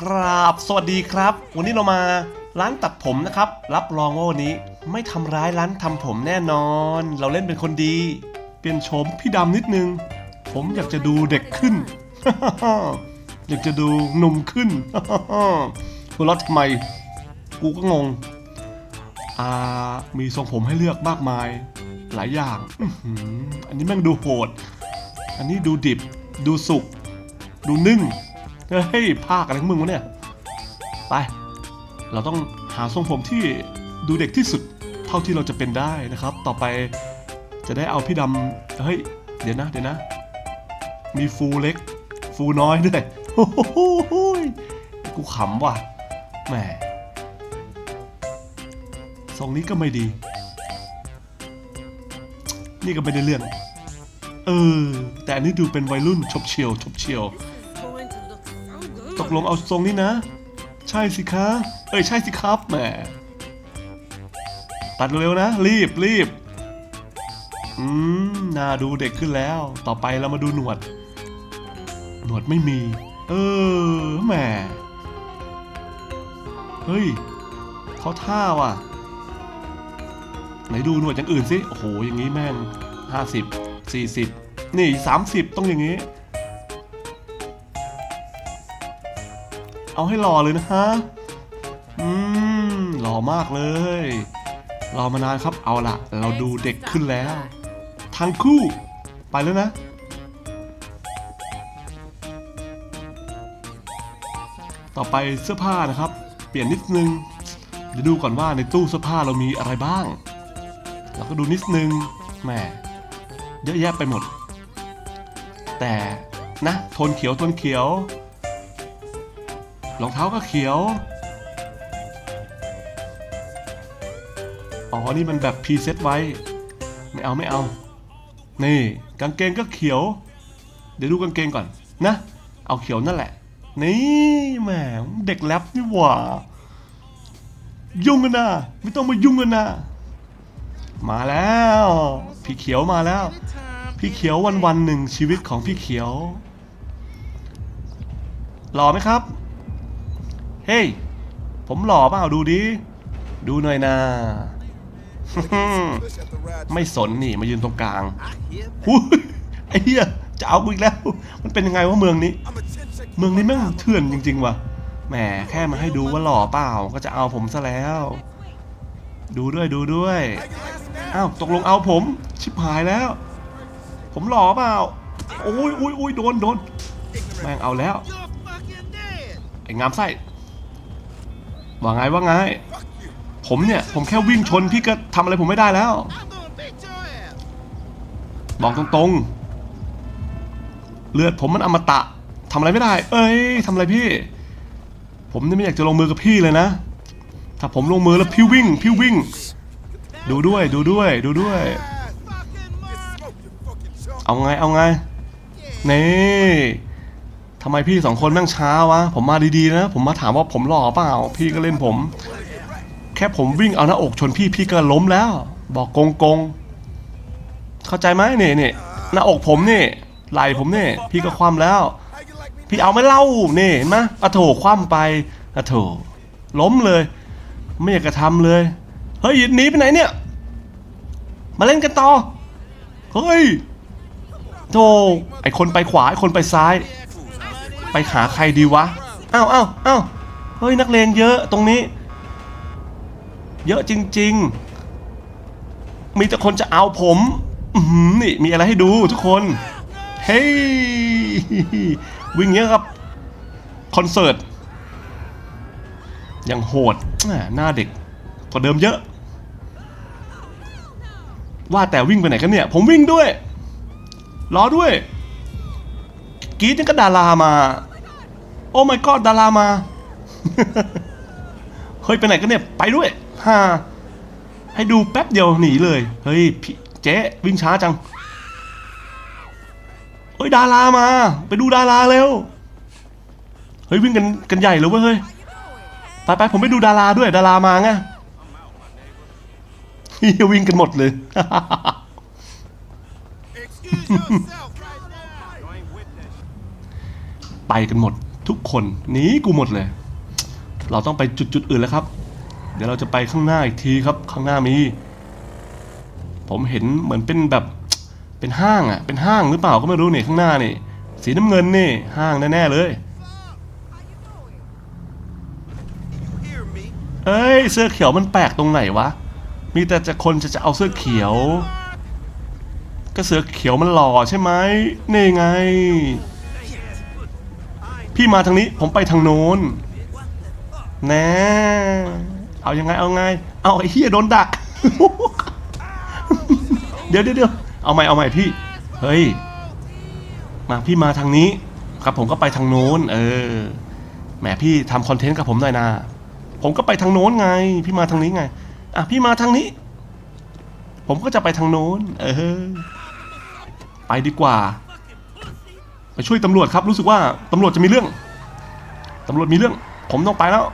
ครับสวัสดีครับ วันนี้เรามาร้านตัดผมนะครับ รับรองว่าวันนี้ไม่ทำร้ายร้านทำผมแน่นอน เราเล่นเป็นคนดี เปลี่ยนโฉมพี่ดำนิดนึง ผมอยากจะดูเด็กขึ้น อยากจะดูหนุ่มขึ้นหัวเราะทำไม กูก็งง อ่า มีทรงผมให้เลือกมากมาย หลายอย่าง อันนี้แม่งดูโหด อันนี้ดูดิบ ดูสุก ดูนึ่ง เฮ้ยภาคอะไรของมึงวะเนี่ย ไป เราต้องหาทรงผมที่ดูเด็กที่สุดเท่าที่เราจะเป็นได้นะครับ ต่อไปจะได้เอาพี่ดำเฮ้ย เดี๋ยวนะ เดี๋ยวนะ มีฟูเล็ก ฟูน้อยด้วยโอ้โหกูขำว่ะแหมทรงนี้ก็ไม่ดี นี่ก็ไม่ได้เรื่อง เออ แต่อันนี้ดูเป็นวัยรุ่นชบเฉียวชบเฉียว ตกลงเอาทรงนี้นะ ใช่สิคะเอ้ยใช่สิครับแหมตัดเร็วนะ รีบรีบอืมน่าดูเด็กขึ้นแล้ว ต่อไปเรามาดูหนวด หนวดไม่มี เออแหมเฮ้ยเขาท่าว่ะ ไหนดูหนวดอย่างอื่นสิ โอ้โห อย่างนี้แม่งห้าสิบสี่สิบนี่สามสิบต้องอย่างนี้ เอาให้หล่อเลยนะฮะ อืม หล่อมากเลย รอมานานครับ เอาละเราดูเด็กขึ้นแล้ว ทั้งคู่ ไปแล้วนะ ต่อไปเสื้อผ้านะครับ เปลี่ยนนิดนึงเดี๋ยวดูก่อนว่าในตู้เสื้อผ้าเรามีอะไรบ้าง เราก็ดูนิดนึง แหม เยอะแยะไปหมด แต่นะ โทนเขียว โทนเขียว รองเท้าก็เขียว อ๋อ นี่มันแบบพรีเซตไว้ ไม่เอาไม่เอา นี่กางเกงก็เขียว เดี๋ยวดูกางเกงก่อนนะ เอาเขียวนั่นแหละ นี่แหมเด็กแรปนี่หว่า ยุ่งกันนะไม่ต้องมายุ่งกันนะมาแล้ว พี่เขียวมาแล้ว พี่เขียววันวันๆหนึ่งชีวิตของพี่เขียวหล่อไหมครับ เฮ้ย ผมหล่อเปล่าดูดิ ดูหน่อยนะไม่สนนี่มายืนตรงกลางหุยไอ้เหี้ยจะเอากูอีกแล้ว มันเป็นยังไงวะเมืองนี้ เมืองนี้แม่งเถื่อนจริง ๆว่ะ แหมแค่มาให้ดูว่าหล่อเปล่าก็จะเอาผมซะแล้ว ดูด้วยดูด้วย อ้าวตกลงเอาผม ชิบหายแล้ว ผมหล่อเปล่า โอ้ยโอ้ยโอ้ยโดนโดนแม่งเอาแล้ว You're fucking dead. ไอ้งามไส้ ว่าไงว่าไง ผมเนี่ย ผมแค่วิ่งชนพี่ก็ทำอะไรผมไม่ได้แล้ว บอกตรงๆ เลือดผมมันอมตะทำอะไรไม่ได้ เอ้ยทำอะไรพี่ ผมนี่ไม่อยากจะลงมือกับพี่เลยนะ ถ้าผมลงมือแล้วพี่วิ่ง พี่วิ่ง ดูด้วยดูด้วย ดูด้วย เอาไงเอาไงนี่ำไมพี่สองคนแม่งช้าวะ ผมมาดีๆนะ ผมมาถามว่าผมหล่อเปล่า พี่ก็เล่นผม แค่ผมวิ่งเอาหน้าอกชนพี่พี่ก็ล้มแล้ว บอกกงกงเข้าใจไหมเนี่ยเนี่ยหน้าอกผมเนี่ยไหล่ผมเนี่ยพี่ก็คว่ำแล้ว พี่เอาไม่เล่าเนี่ยเห็นไหมอะโถคว่ำไปอะโถล้มเลย ไม่อยากจะทำเลยเฮ้ยหนีไปไหนเนี่ย มาเล่นกันต่อเฮ้ยโธ่ไอคนไปขวาไอคนไปซ้าย ไปหาใครดีวะอ้าวอ้าวอ้าวเฮ้ยนักเลงเยอะตรงนี้ เยอะจริง ๆ มีแต่คนจะเอาผมอืนี่มีอะไรให้ดูทุกคน เฮ้ยวิ่งเงี้ยครับคอนเสิร์ตอย่างโหดแหม่หน้าเด็กกว่าเดิมเยอะ ว่าแต่วิ่งไปไหนกันเนี่ย ผมวิ่งด้วย รอด้วย กรีดยังก็ดารามา โอ้ my god ดารามา เฮ้ย ไปไหนกันเนี่ย ไปด้วยฮ่าให้ดูแป๊บเดียวหนีเลย เฮ้ยพี่เจ๊วิ่งช้าจังเฮ้ยดารามา ไปดูดาราเร็ว เฮ้ยวิ่งกันกันใหญ่เลยเว้ยเฮ้ยไปไปผมไปดูดาราด้วยดารามาไงเฮียวิ่งกันหมดเลย ไปกันหมดทุกคนหนีกูหมดเลย เราต้องไปจุดจุดอื่นแล้วครับ เดี๋ยวเราจะไปข้างหน้าอีกทีครับ ข้างหน้ามี ผมเห็นเหมือนเป็นแบบเป็นห้างอะ เป็นห้างหรือเปล่าก็ไม่รู้เนี่ข้างหน้านี่ สีน้ำเงินนี่ ห้างแน่ๆเลย เอ้ยเสื้อเขียวมันแปลกตรงไหนวะ มีแต่จะคนจะจะเอาเสื้อเขียว ก็เสื้อเขียวมันหล่อใช่ไหมนี่ไง พี่มาทางนี้ผมไปทางโน้นแน่เอายังไงเอาไง เอาไอ้เฮียโดนดัก เดี๋ยวเดี๋ยวเอาใหม่เอาใหม่พี่ เฮ้ย มาพี่มาทางนี้ ครับผมก็ไปทางโน้น เออ แหมพี่ทำคอนเทนต์กับผมหน่อยนะผมก็ไปทางโน้นไง พี่มาทางนี้ไง อะพี่มาทางนี้ ผมก็จะไปทางโน้น เออ ไปดีกว่า ไปช่วยตำรวจครับ รู้สึกว่าตำรวจจะมีเรื่องตำรวจมีเรื่อง ผมต้องไปแล้ว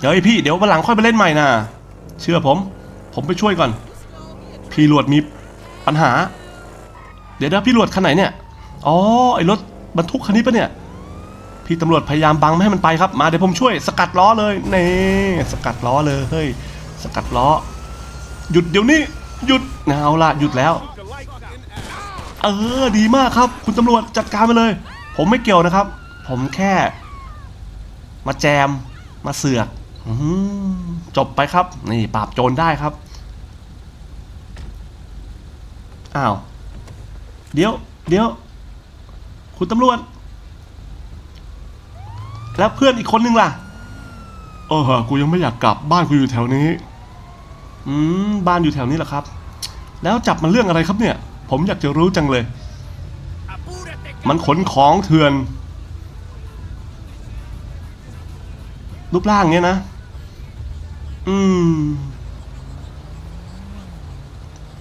เดี๋ยวไอพี่เดี๋ยววันหลังค่อยไปเล่นใหม่นะเชื่อผม ผมไปช่วยก่อน พี่หลวดมีปัญหา เดี๋ยวนะพี่หลวดคันไหนเนี่ยอ๋อไอรถบรรทุกคันนี้ปะเนี่ย พี่ตำรวจพยายามบังไม่ให้มันไปครับ มาเดี๋ยวผมช่วย สกัดล้อเลยนี่สกัดล้อเลยเฮ้ยสกัดล้อ หยุดเดี๋ยวนี้หยุดเอาละหยุดแล้ว เออดีมากครับ คุณตำรวจจัดการไปเลย ผมไม่เกี่ยวนะครับ ผมแค่ มาแจมมาเสือกออหือจบไปครับ นี่ปราบโจรได้ครับอ้าวเดี๋ยวเดี๋ยวคุณตำรวจ แล้วเพื่อนอีกคนนึงล่ะเออเหอะกูยังไม่อยากกลับบ้านกูอยู่แถวนี้ อืม บ้านอยู่แถวนี้แหละครับ แล้วจับมันเรื่องอะไรครับเนี่ย ผมอยากจะรู้จังเลย มันขนของเถื่อน รูปร่างเนี้ยนะ อืม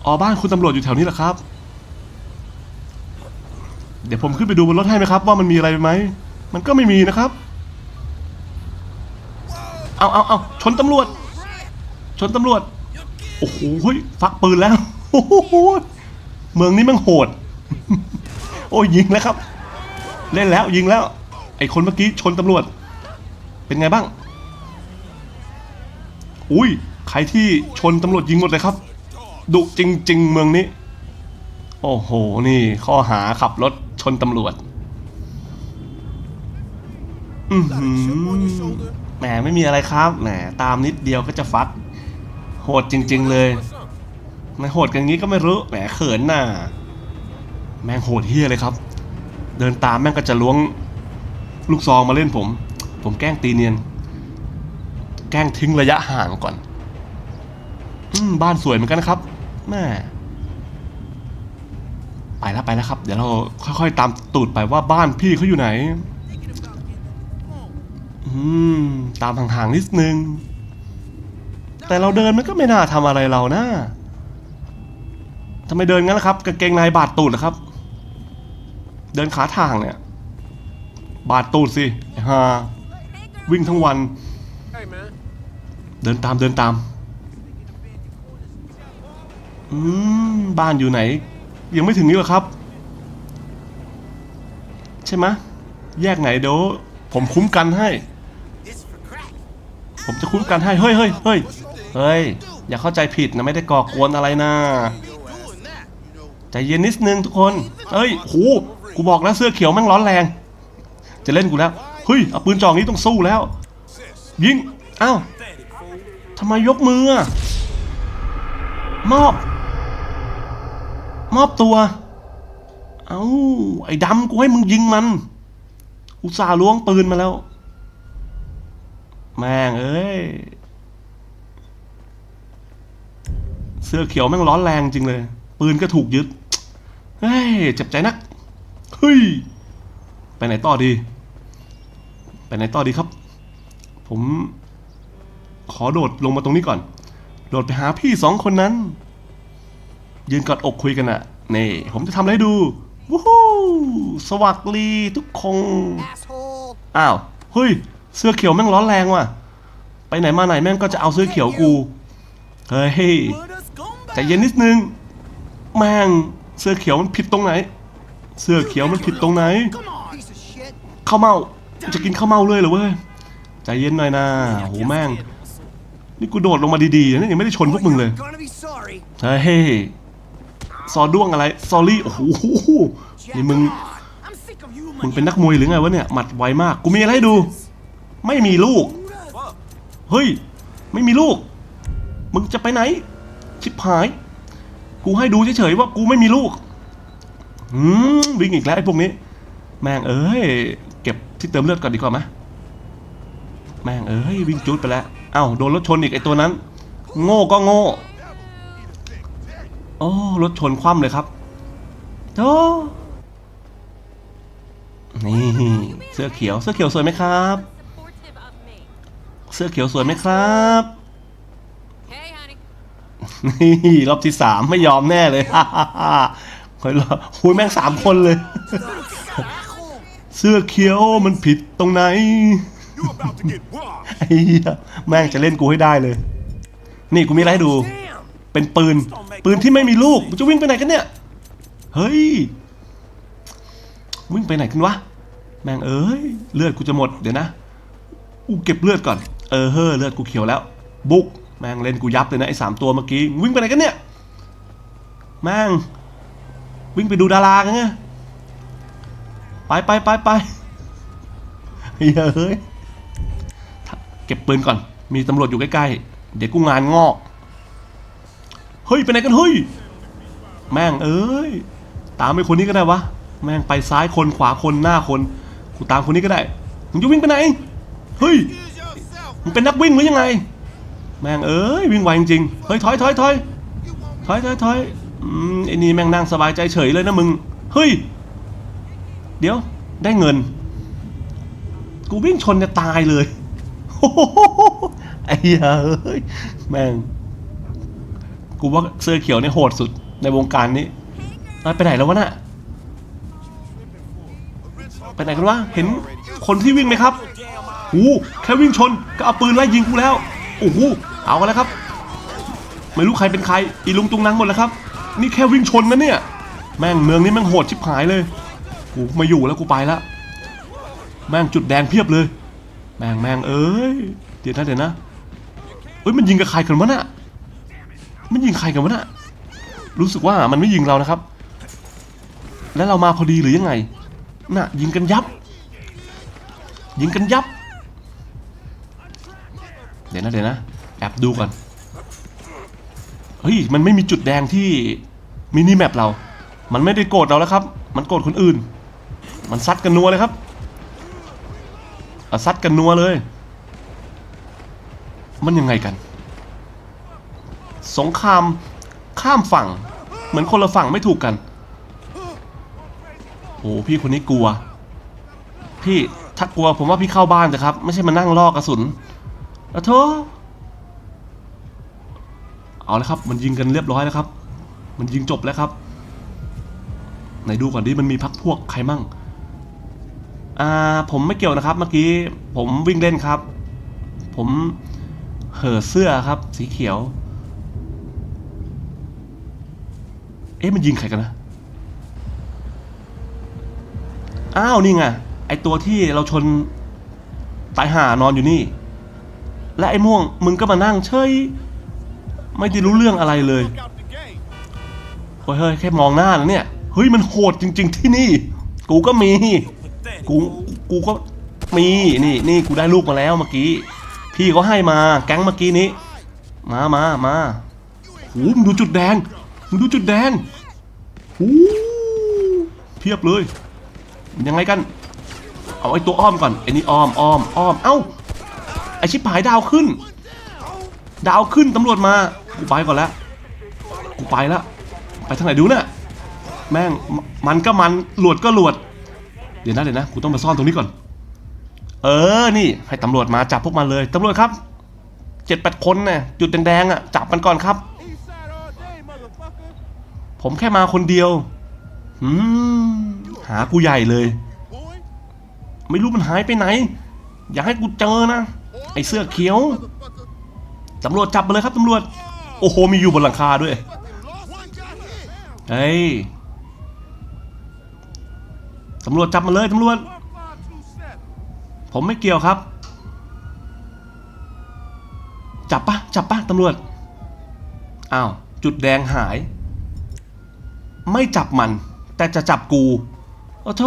อ๋อบ้านคุณตำรวจอยู่แถวนี้แหละครับ เดี๋ยวผมขึ้นไปดูบนรถให้ไหมครับ ว่ามันมีอะไรไหม มันก็ไม่มีนะครับ เอาเอาเอาชนตำรวจ ชนตำรวจ โอ้โหเฮ้ยฟักปืนแล้วโอ้โห เมืองนี้มันโหด โอ้ยยิงแล้วครับ เล่นแล้วยิงแล้ว ไอ้คนเมื่อกี้ชนตำรวจ เป็นไงบ้าง อุ้ยใครที่ชนตำรวจยิงหมดเลยครับ ดุจริง ๆ เมืองนี้ โอ้โห นี่ข้อหาขับรถชนตำรวจอือหือแหมไม่มีอะไรครับ แหมตามนิดเดียวก็จะฟัด โหดจริง ๆ เลย ไม่โหดกันงี้ก็ไม่รู้ แหมเขินน่ะ แม่งโหดเฮี้ยเลยครับ เดินตามแม่งก็จะล้วงลูกซองมาเล่นผม ผมแกล้งตีเนียน แกล้งทิ้งระยะห่างก่อน อืมบ้านสวยเหมือนกันนะครับ แม่ไปแล้วไปแล้วครับ เดี๋ยวเราค่อยๆ ตามตูดไปว่าบ้านพี่เขาอยู่ไหน อืม ตามห่างๆนิดนึง แต่เราเดินมันก็ไม่น่าทำอะไรเรานะ ทำไมเดินงั้นล่ะครับกางเกงในบาดตูดเหรอครับ เดินขาทางเนี่ย บาดตูดสิฮาวิ่งทั้งวัน เดินตามเดินตามอืมบ้านอยู่ไหน ยังไม่ถึงนี่หรอครับ ใช่ไหมแยกไหนเดี๋ยวผมคุ้มกันให้ ผมจะคุ้มกันให้ เฮ้ยเฮ้ยเฮ้ยเฮ้ย อย่าเข้าใจผิดนะ ไม่ได้ก่อกวนอะไรนะ ใจเย็นนิดนึงทุกคนเฮ้ยโหกูบอกแล้วเสื้อเขียวแม่งร้อนแรง จะเล่นกูแล้ว เฮ้ย เอาปืนจ่องนี้ต้องสู้แล้ว ยิง อ้าวทำไมยกมือ มอบ มอบตัว เอ้า ไอ้ดำกูให้มึงยิงมัน อุตส่าห์ล้วงปืนมาแล้ว แม่งเอ้ย เสื้อเขียวแม่งร้อนแรงจริงเลย ปืนก็ถูกยึด เฮ้ย เจ็บใจนัก เฮ้ย ไปไหนต่อดี ไปไหนต่อดีครับ ผม ขอโดดลงมาตรงนี้ก่อน โดดไปหาพี่สองคนนั้น ยืนกอดอกคุยกันอะนี่ ผมจะทำอะไรให้ดู วู้ฮู้สวัสดีทุกคน Asshole. อ้าว เฮ้ย เสื้อเขียวแม่งร้อนแรงว่ะ ไปไหนมาไหนแม่งก็จะเอาเสื้อเขียวกู เฮ้ย ใจเย็นนิดนึง แม่งเสื้อเขียวมันผิดตรงไหน เสื้อเขียวมันผิดตรงไหน Come on. Piece of shit. เข้าเมาจะกินข้าวเมาเลยเหรอเว้ยใจเย็นหน่อยนะโหแม่งนี่กูโดดลงมาดีๆนะยังไม่ได้ชนพวกมึงเลยเฮ้ยซอด้วงอะไรซอรี่โอ้โหนี่มึงมึงเป็นนักมวยหรือไงวะเนี่ยหมัดไวมากกูมีอะไรให้ดู ไม่มีลูกเฮ้ยไม่มีลูก มึงจะไปไหน ชิบหาย กูให้ดูเฉยๆว่ากูไม่มีลูกอืมวิ่งอีกแล้วไอ้พวกนี้ แม่งเอ้ย เก็บที่เติมเลือดก่อนดีกว่าไหมแม่งเอ้ยวิ่งจุดไปแล้วเอ้าโดนรถชนอีกไอ้ตัวนั้น โง่ก็โง่โอ้รถชนคว่ำเลยครับโธ่นี่เสื้อเขียวเสื้อเขียวสวยไหมครับ เสื้อเขียวสวยไหมครับ นี่รอบที่สามไม่ยอมแน่เลยฮ่าฮ่าฮ่าคอยรอหุยแม่งสามคนเลย เสื้อเขียวมันผิดตรงไหนไอ้เหี้ยแม่งจะเล่นกูให้ได้เลย นี่กูมีอะไรให้ดู เป็นปืน ปืนที่ไม่มีลูกมึงจะวิ่งไปไหนกันเนี่ย เฮ้ย วิ่งไปไหนกันวะ แม่งเอ้ย เลือดกูจะหมดเดี๋ยวนะ กูเก็บเลือดก่อน เออเฮ้อเลือดกูเขียวแล้ว บุก แม่งเล่นกูยับเลยนะไอ้สามตัวเมื่อกี้วิ่งไปไหนกันเนี่ยแม่งวิ่งไปดูดารากันไงไปไปไปไปเฮ้ยเฮ้ยเก็บปืนก่อน มีตำรวจอยู่ใกล้ๆ เดี๋ยวกูงานงอก เฮ้ย ไปไหนกันเฮ้ย แม่งเอ้ย ตามไปคนนี้ก็ได้วะ แม่งไปซ้ายคนขวาคนหน้าคน กูตามคนนี้ก็ได้ มึงจะวิ่งไปไหน เฮ้ย มึงเป็นนักวิ่งหรือยังไง แม่งเอ้ยวิ่งไวจริงเฮ้ยถอยถอยถอยถอยถอยถอยอืมไอ้นี่แม่งนั่งสบายใจเฉยเลยนะมึงเฮ้ยเดี๋ยวได้เงิน กูวิ่งชนจะตายเลยโอ้โหไอ้เหี้ยเอ้ยแม่งกูว่าเสื้อเขียวเนี่ยโหดสุดในวงการนี้ไปไหนแล้ววะน่ะไปไหนกันวะเห็นคนที่วิ่งไหมครับโอ้แค่วิ่งชนก็เอาปืนไล่ยิงกูแล้วโอ้โห เอากันแล้วครับ ไม่รู้ใครเป็นใคร อีลุงตุงนังหมดแล้วครับ นี่แค่วิ่งชนนะเนี่ย แม่งเมืองนี้แม่งโหดชิบหายเลย กูไมาอยู่แล้วกูไปละ แม่งจุดแดงเพียบเลย แม่งแม่งเอ้ย เดี๋ยวนะเดี๋ยวนะเอ้ยมันยิงกับใครกันวะน่ะ มันยิงใครกันวะน่ะ รู้สึกว่ามันไม่ยิงเรานะครับ แล้วเรามาพอดีหรือยังไง น่ะยิงกันยับ ยิงกันยับ เดี๋ยวนะเดี๋ยวนะ แอบดูก่อน เฮ้ย มันไม่มีจุดแดงที่มินิแมปเรา มันไม่ได้โกรธเราแล้วครับ มันโกรธคนอื่น มันซัดกันนัวเลยครับอาซัดกันนัวเลย มันยังไงกัน สงครามข้ามฝั่ง เหมือนคนละฝั่งไม่ถูกกัน โอ้พี่คนนี้กลัว พี่ถ้ากลัวผมว่าพี่เข้าบ้านเถอะครับ ไม่ใช่มานั่งลอกกระสุนอะโธ่ เอาแล้วครับ มันยิงกันเรียบร้อยแล้วครับ มันยิงจบแล้วครับไหนดูก่อนดิมันมีพักพวกใครมั่ง อ่าผมไม่เกี่ยวนะครับ เมื่อกี้ผมวิ่งเล่นครับ ผมเห่อเสื้อครับ สีเขียว เอ๊ะมันยิงใครกันนะ อ้าวนี่ไงไอตัวที่เราชนตายห่านอนอยู่นี่ และไอ้ม่วงมึงก็มานั่งเฉย ไม่ได้รู้เรื่องอะไรเลย Look out the game. เฮ้ยเฮ้ยแค่มองหน้าแล้วเนี่ยเฮ้ยมันโหดจริง ๆ ที่นี่ กูก็มี กูกูก็มีนี่นี่กูได้ลูกมาแล้วเมื่อกี้ พี่เขาให้มาแก๊งเมื่อกี้นี้ มามามาโอ้มึงดูจุดแดงมึงดูจุดแดงโอ้เพียบเลย ยังไงกัน เอาไอ้ตัวอ้อมก่อนไอ้นี่อ้อมอ้อมอ้อมเอ้าไอชิบหายดาวขึ้น ดาวขึ้นตำรวจมา กูไปก่อนแล้วกูไปแล้วไปทางไหนดูน่ะแม่งมันก็มันหลวดก็หลวด เดี๋ยวนะเดี๋ยวนะกูต้องมาซ่อนตรงนี้ก่อน เออนี่ ให้ตำรวจมาจับพวกมันเลยตำรวจครับเจ็ดแปดคนนี่ยจุดแดงๆอะจับมันก่อนครับ ผมแค่มาคนเดียวอืมหากูใหญ่เลย ไม่รู้มันหายไปไหน อย่าให้กูเจอนะไอเสื้อเขียวตำรวจจับมาเลยครับตำรวจ โอ้โห มีอยู่บนหลังคาด้วยเฮ้ยตำรวจจับมาเลยตำรวจ ผมไม่เกี่ยวครับ จับปะจับปะตำรวจ อ้าว จุดแดงหาย ไม่จับมัน แต่จะจับกู โอ้โธ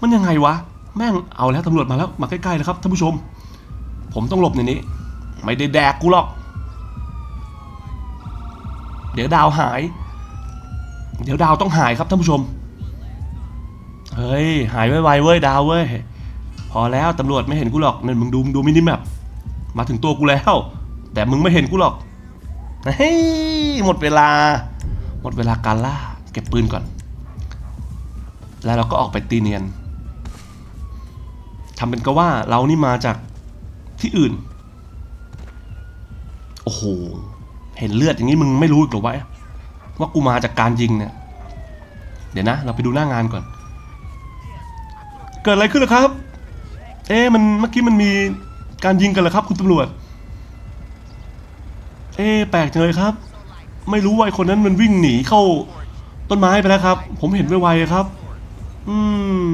มันยังไงวะ แม่งเอาแล้วตำรวจมาแล้ว มาใกล้ๆแล้วครับท่านผู้ชม ผมต้องหลบในนี้ ไม่ได้แดกกูหรอก ดี๋ยวดาวหาย เดี๋ยวดาวต้องหายครับท่านผู้ชม เฮ้ย หายไวๆเว้ยดาวเว้ย พอแล้วตำรวจไม่เห็นกูหรอกนั่นมึงดูดูมินิแมปมาถึงตัวกูแล้ว แต่มึงไม่เห็นกูหรอกเฮ้ยหมดเวลา หมดเวลาการล่า เก็บปืนก่อน แล้วเราก็ออกไปตีเนียนทำเป็นก็ว่าเรานี่มาจากที่อื่น โอ้โห เห็นเลือดอย่างนี้มึงไม่รู้อีกหรอวะว่ากูมาจากการยิงเนี่ย เดี๋ยวนะ เราไปดูหน้างานก่อน เกิดอะไรขึ้นเหรอครับ เอ๊มันเมื่อกี้มันมีการยิงกันเหรอครับ คุณตำรวจ เอ๊แปลกจังเลยครับ ไม่รู้ว่าไอคนนั้นมันวิ่งหนีเข้าต้นไม้ไปแล้วครับ ผมเห็นไวๆครับ อืม